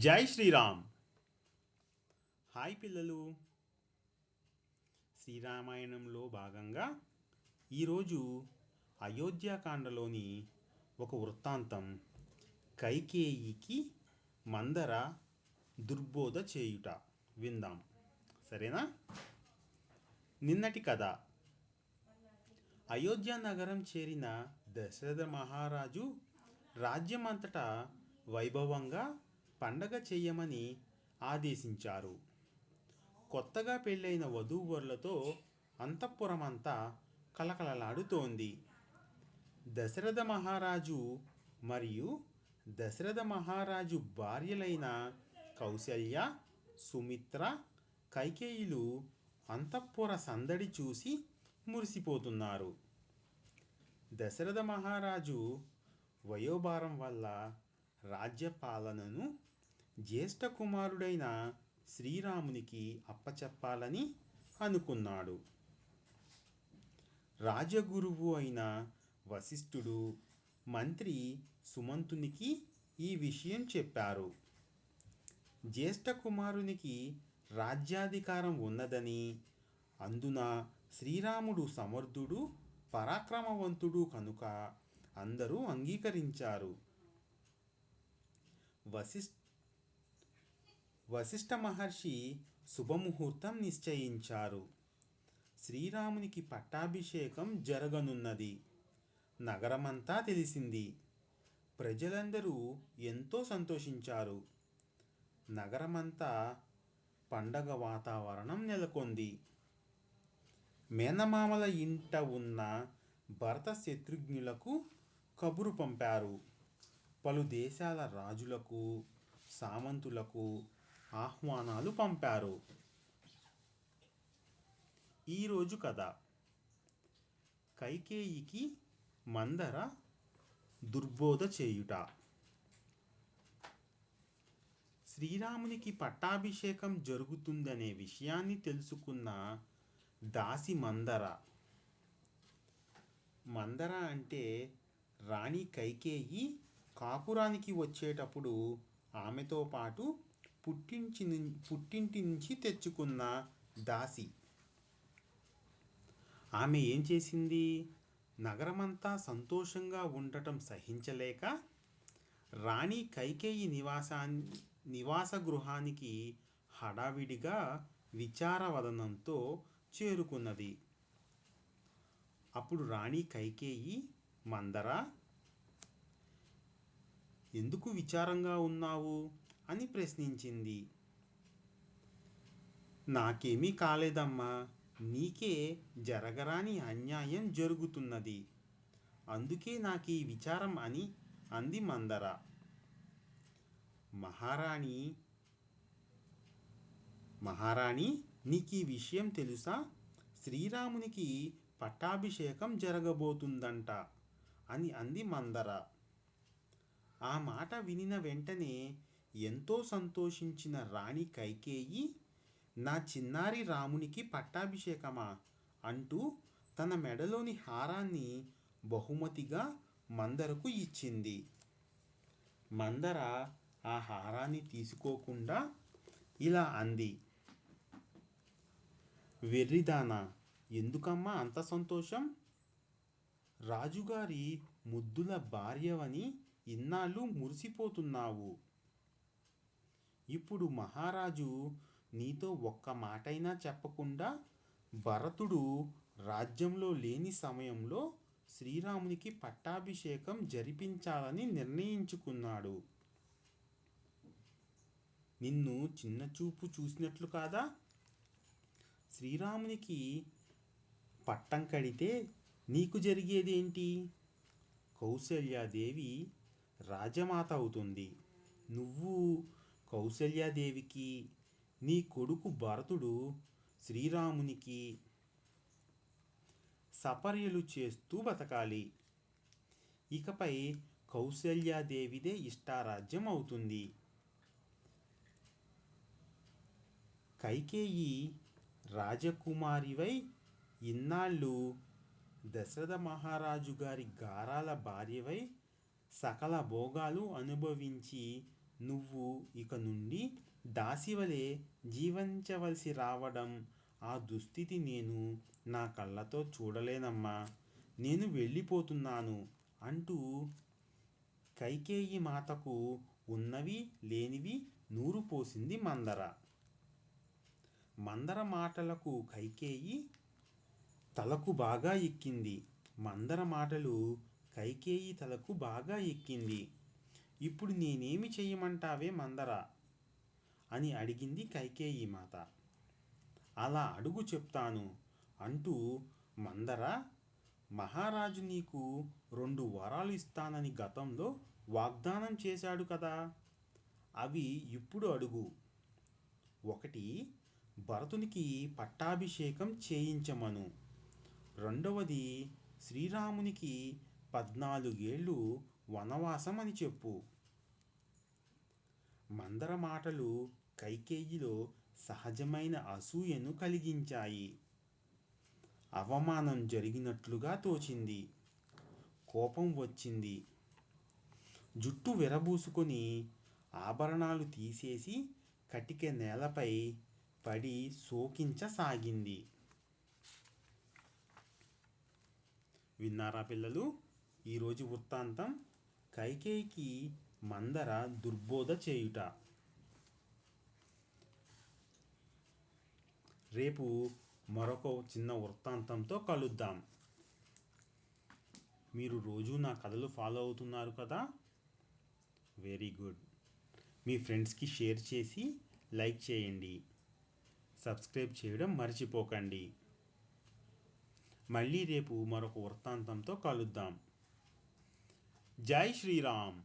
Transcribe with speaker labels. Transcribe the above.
Speaker 1: జై శ్రీరామ్. హాయ్ పిల్లలు. శ్రీరామాయణంలో భాగంగా ఈరోజు అయోధ్యాకాండలోని ఒక వృత్తాంతం కైకేయికి మందర దుర్బోధ చేయుట విందాం. సరేనా? నిన్నటి కథ. అయోధ్య నగరం చేరిన దశరథ మహారాజు రాజ్యమంతటా వైభవంగా పండగ చెయ్యమని ఆదేశించారు. కొత్తగా పెళ్ళైన వధూవరులతో అంతఃపురమంతా కలకలలాడుతోంది దశరథ మహారాజు మరియు దశరథ మహారాజు భార్యలైన కౌశల్య సుమిత్ర కైకేయులు అంతఃపుర సందడి చూసి మురిసిపోతున్నారు. దశరథ మహారాజు వయోభారం వల్ల రాజ్యపాలనను జ్యేష్ఠ కుమారుడైన శ్రీరామునికి అప్పచెప్పాలని అనుకున్నాడు. రాజగురువు అయిన వశిష్ఠుడు మంత్రి సుమంతునికి ఈ విషయం చెప్పారు. జ్యేష్ఠ కుమారునికి రాజ్యాధికారం ఉన్నదని అందున శ్రీరాముడు సమర్థుడు పరాక్రమవంతుడు కనుక అందరూ అంగీకరించారు. వశిష్ఠ వశిష్ఠ మహర్షి శుభముహూర్తం నిశ్చయించారు. శ్రీరామునికి పట్టాభిషేకం జరగనున్నది. నగరమంతా తెలిసింది. ప్రజలందరూ ఎంతో సంతోషించారు. నగరమంతా పండగ వాతావరణం నెలకొంది. మేనమామల ఇంట ఉన్న భరత శత్రుఘ్నులకు కబురు పంపారు. పలు దేశాల రాజులకు సామంతులకు ఆహ్వానాలు పంపారు. ఈరోజు కథ. కైకేయికి మందర దుర్బోధ చేయుట. శ్రీరామునికి పట్టాభిషేకం జరుగుతుందనే విషయాన్ని తెలుసుకున్న దాసి మందర. మందర అంటే రాణి కైకేయి కాపురానికి వచ్చేటప్పుడు ఆమెతో పాటు పుట్టించి పుట్టింటి నుంచి తెచ్చుకున్న దాసి. ఆమె ఏం చేసింది? నగరమంతా సంతోషంగా ఉండటం సహించలేక రాణి కైకేయి నివాసా నివాస గృహానికి హడావిడిగా విచారవదనంతో చేరుకున్నది. అప్పుడు రాణి కైకేయి మందర ఎందుకు విచారంగా ఉన్నావు? అని ప్రశ్నించింది. నాకేమీ కాలేదమ్మా నీకే జరగరాని అన్యాయం జరుగుతున్నది. అందుకే నాకు ఈ విచారం అని అంది మందర. మహారాణి మహారాణి నీకు ఈ విషయం తెలుసా? శ్రీరామునికి పట్టాభిషేకం జరగబోతుందంట అని అంది మందర. ఆ మాట వినిన వెంటనే ఎంతో సంతోషించిన రాణి కైకేయి నా చిన్నారి రామునికి పట్టాభిషేకమా అంటూ తన మెడలోని హారాన్ని బహుమతిగా మందరకు ఇచ్చింది. మందర ఆ హారాన్ని తీసుకోకుండా ఇలా అంది వెర్రిదానా ఎందుకమ్మా అంత సంతోషం? రాజుగారి ముద్దుల భార్యవని ఇన్నాళ్ళు మురిసిపోతున్నావు. ఇప్పుడు మహారాజు నీతో ఒక్క మాటైనా చెప్పకుండా భరతుడు రాజ్యంలో లేని సమయంలో శ్రీరామునికి పట్టాభిషేకం జరిపించాలని నిర్ణయించుకున్నాడు. నిన్ను చిన్న చూపు చూసినట్లు కాదా? శ్రీరామునికి పట్టం కడితే నీకు జరిగేదేంటి? కౌసల్యాదేవి రాజమాత అవుతుంది. నువ్వు కౌసల్యాదేవికి నీ కొడుకు భరతుడు శ్రీరామునికి సపర్యలు చేస్తూ బతకాలి. ఇకపై కౌసల్యాదేవిదే ఇష్టారాజ్యం అవుతుంది కైకేయి రాజకుమారివై ఇన్నాళ్ళు దశరథ మహారాజు గారి గారాల భార్యవై సకల భోగాలు అనుభవించి నువ్వు ఇక నుండి దాసివలే జీవించవలసి రావడం ఆ దుస్థితి నేను నా కళ్ళతో చూడలేనమ్మా. నేను వెళ్ళిపోతున్నాను అంటూ కైకేయి మాతకు ఉన్నవి లేనివి నూరు పోసింది మందర. మందర మాటలకు కైకేయి తలకు బాగా ఎక్కింది. మందర మాటలు కైకేయి తలకు బాగా ఎక్కింది. ఇప్పుడు నేనేమి చేయమంటావే మందర? అని అడిగింది కైకేయి మాత. అలా అడుగు చెప్తాను అంటూ మందర మహారాజు నీకు రెండు వరాలు ఇస్తానని గతంలో వాగ్దానం చేశాడు కదా? అవి ఇప్పుడు అడుగు. ఒకటి భరతునికి పట్టాభిషేకం చేయించమను. రెండవది శ్రీరామునికి పద్నాలుగేళ్ళు వనవాసం అని చెప్పు మందర మాటలు కైకేయిలో సహజమైన అసూయను కలిగించాయి. అవమానం జరిగినట్లుగా తోచింది. కోపం వచ్చింది. జుట్టు విరబూసుకొని ఆభరణాలు తీసేసి కటిక నేలపై పడి శోకించసాగింది. విన్నారా పిల్లలు? ఈరోజు వృత్తాంతం కైకేయికి మందర దుర్బోధ చేయుట. రేపు మరొక చిన్న వృత్తాంతంతో కలుద్దాం. మీరు రోజు నా కథలు ఫాలో అవుతున్నారు కదా? Very good. మీ ఫ్రెండ్స్కి షేర్ చేసి లైక్ చేయండి. సబ్స్క్రైబ్ చేయడం మర్చిపోకండి. మళ్ళీ రేపు మరొక వృత్తాంతంతో కలుద్దాం. జై శ్రీరామ్